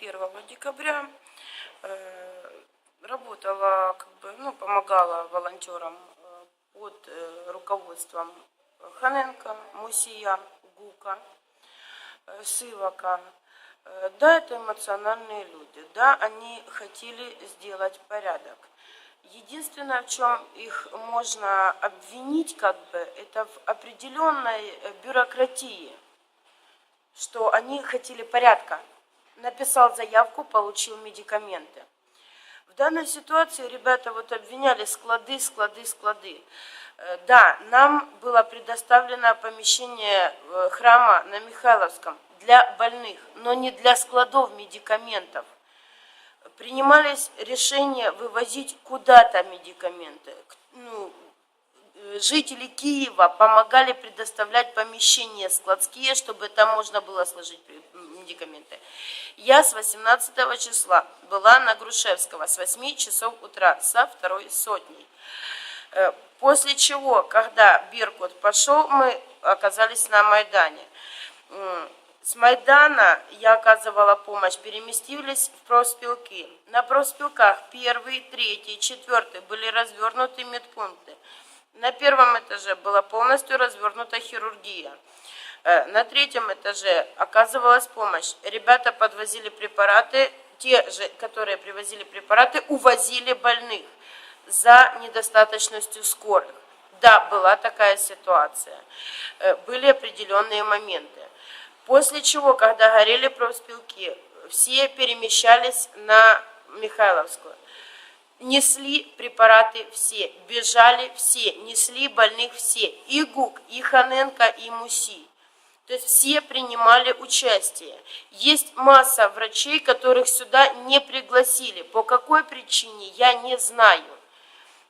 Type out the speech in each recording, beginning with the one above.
1 декабря э, работала, как бы, ну, помогала волонтерам э, под э, руководством Ханенко, Мусия, Гука, Сывака. Да, это эмоциональные люди, да, они хотели сделать порядок. Единственное, в чем их можно обвинить, как бы, это в определенной бюрократии, что они хотели порядка. Написал заявку, получил медикаменты. В данной ситуации ребята вот обвиняли склады, склады, склады. Э, Да, нам было предоставлено помещение э, храма на Михайловском для больных, но не для складов медикаментов. Принимались решения вывозить куда-то медикаменты. Ну, э, жители Киева помогали предоставлять помещения складские, чтобы там можно было сложить медикаменты. Я с 18 числа была на Грушевского с 8 часов утра со второй сотней. Э, После чего, когда Беркут пошел, мы оказались на Майдане. С Майдана я оказывала помощь, переместились в профспилки. На профспилках первый, третий, четвертый были развернуты медпункты. На первом этаже была полностью развернута хирургия. Э, На третьем этаже оказывалась помощь. Ребята подвозили препараты, те же, которые привозили препараты, увозили больных за недостаточностью скорых. Да, была такая ситуация. Э, Были определенные моменты. После чего, когда горели профспилки, все перемещались на Михайловскую. Несли препараты все, бежали все, несли больных все. И ГУК, и Ханенко, и МУСИ. То есть все принимали участие. Есть масса врачей, которых сюда не пригласили. По какой причине, я не знаю.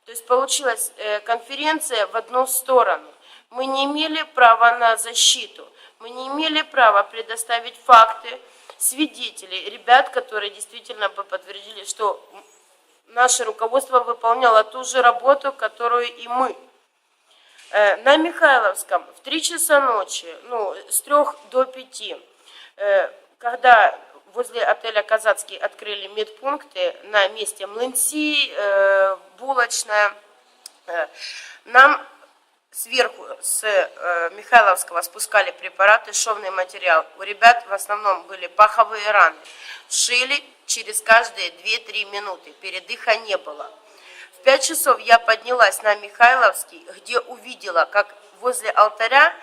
То есть получилась э, конференция в одну сторону. Мы не имели права на защиту. Мы не имели права предоставить факты, свидетелей, ребят, которые действительно бы подтвердили, что наше руководство выполняло ту же работу, которую и мы. Э, На Михайловском в 3 часа ночи, ну, с 3 до 5, э, когда возле отеля «Казацкий» открыли медпункты на месте Млынси, э, булочная, нам сверху с Михайловского спускали препараты, шовный материал. У ребят в основном были паховые раны. Шили через каждые 2-3 минуты, передыха не было. 5 часов я поднялась на Михайловский, где увидела, как возле алтаря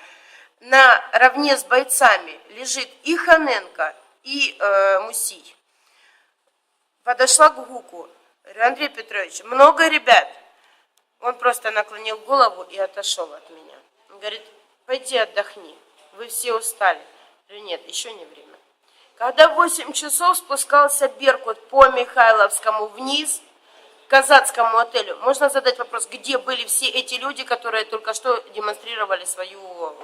наравне с бойцами лежит и Ханенко, и э, Мусий. Подошла к Гуку. Говорю, Андрей Петрович, много ребят. Он просто наклонил голову и отошел от меня. Он говорит, пойди отдохни, вы все устали. Я говорю, нет, еще не время. Когда в 8 часов спускался Беркут по Михайловскому вниз, казацкому отелю, можно задать вопрос, где были все эти люди, которые только что демонстрировали свою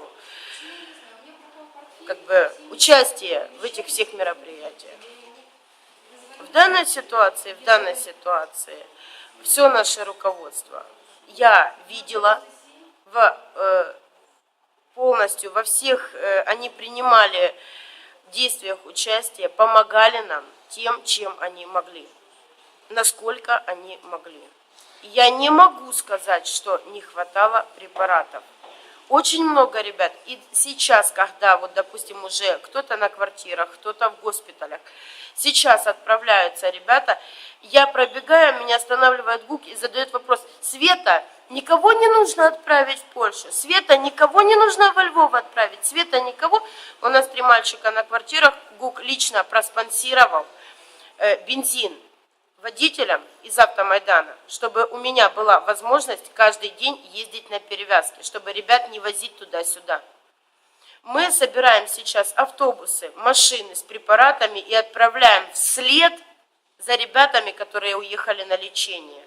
как бы, участие в этих всех мероприятиях. В данной ситуации, в данной ситуации, все наше руководство. Я видела в, э, полностью во всех, э, они принимали действиях участие, помогали нам тем, чем они могли, насколько они могли. Я не могу сказать, что не хватало препаратов. Очень много ребят. И сейчас, когда, вот, допустим, уже кто-то на квартирах, кто-то в госпиталях, сейчас отправляются ребята, я пробегаю, меня останавливает ГУК и задает вопрос, Света, никого не нужно отправить в Польшу, Света, никого не нужно во Львов отправить, Света, никого. У нас три мальчика на квартирах, ГУК лично проспонсировал э, бензин водителям из автомайдана, чтобы у меня была возможность каждый день ездить на перевязки, чтобы ребят не возить туда-сюда. Мы собираем сейчас автобусы, машины с препаратами и отправляем вслед за ребятами, которые уехали на лечение.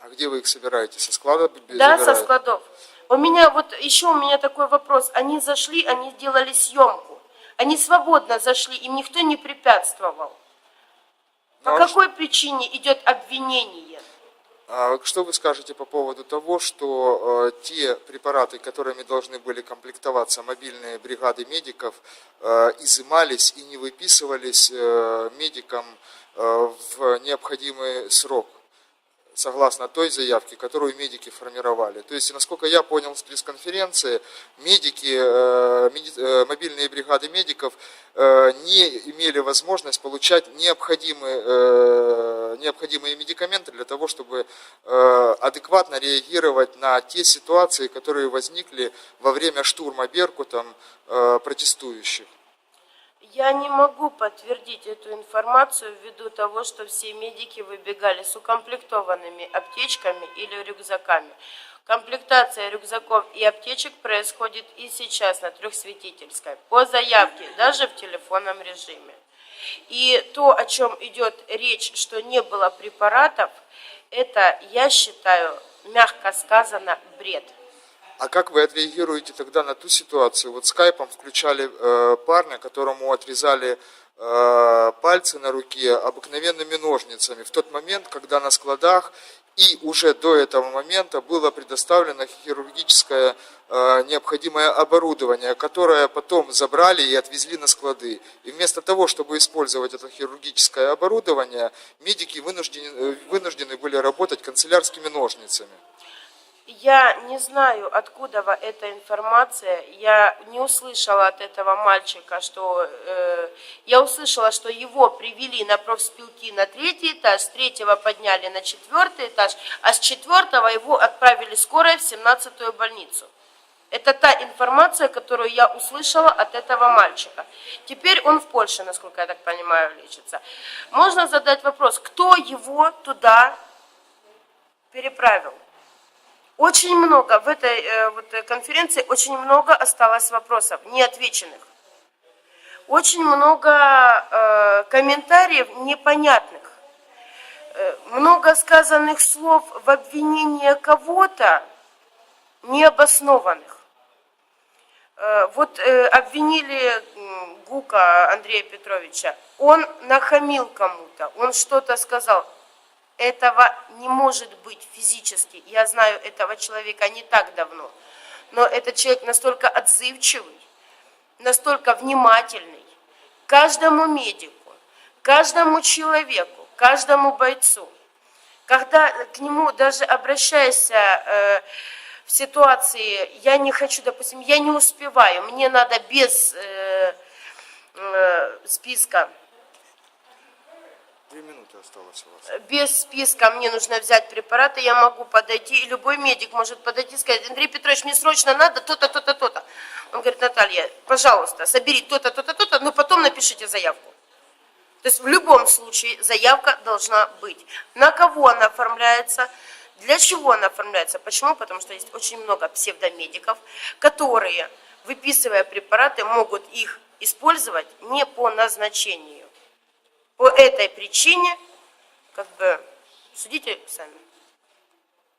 А где вы их собираете? Со склада Да, со забираете? складов. У меня вот еще у меня такой вопрос. Они зашли, они сделали съемку. Они свободно зашли, им никто не препятствовал. По а какой причине идет обвинение? А Что вы скажете по поводу того, что э, те препараты, которыми должны были комплектоваться мобильные бригады медиков, э, изымались и не выписывались э, медикам э, в необходимый срок, согласно той заявке, которую медики формировали? То есть, насколько я понял с пресс-конференции, медики, э, э, мобильные бригады медиков э, не имели возможность получать необходимые, необходимые медикаменты для того, чтобы адекватно реагировать на те ситуации, которые возникли во время штурма Беркутом протестующих. Я не могу подтвердить эту информацию ввиду того, что все медики выбегали с укомплектованными аптечками или рюкзаками. Комплектация рюкзаков и аптечек происходит и сейчас на трехсветительской, по заявке, даже в телефонном режиме. И то, о чем идет речь, что не было препаратов, это, я считаю, мягко сказано, бред. А как вы отреагируете тогда на ту ситуацию? Вот скайпом включали э, парня, которому отрезали э, пальцы на руке обыкновенными ножницами в тот момент, когда на складах и уже до этого момента было предоставлено хирургическое э, необходимое оборудование, которое потом забрали и отвезли на склады. И вместо того, чтобы использовать это хирургическое оборудование, медики вынуждены, э, вынуждены были работать канцелярскими ножницами. Я не знаю, откуда эта информация. Я не услышала от этого мальчика, что... э, я услышала, что его привели на профспилки на третий этаж, с третьего подняли на четвертый этаж, а с четвертого его отправили скорой в 17-ю больницу. Это та информация, которую я услышала от этого мальчика. Теперь он в Польше, насколько я так понимаю, лечится. Можно задать вопрос, кто его туда переправил? Очень много в этой э, вот, э, конференции очень много осталось вопросов неотвеченных. Очень много э, комментариев непонятных. Э, много сказанных слов в обвинение кого-то необоснованных. Э, вот э, обвинили Гука Андрея Петровича. Он нахамил кому-то, он что-то сказал. Этого не может быть физически. Я знаю этого человека не так давно. Но этот человек настолько отзывчивый, настолько внимательный каждому медику, каждому человеку, каждому бойцу. Когда к нему даже обращаешься э, в ситуации, я не хочу, допустим, я не успеваю, мне надо без э, э, списка Две минуты осталось у вас. без списка мне нужно взять препараты, я могу подойти, и любой медик может подойти и сказать, Андрей Петрович, мне срочно надо то-то, то-то, то-то. Он говорит, Наталья, пожалуйста, собери то-то, то-то, то-то, но потом напишите заявку. То есть в любом случае заявка должна быть. На кого она оформляется, для чего она оформляется, почему? Потому что есть очень много псевдомедиков, которые, выписывая препараты, могут их использовать не по назначению. По этой причине, как бы, судите сами.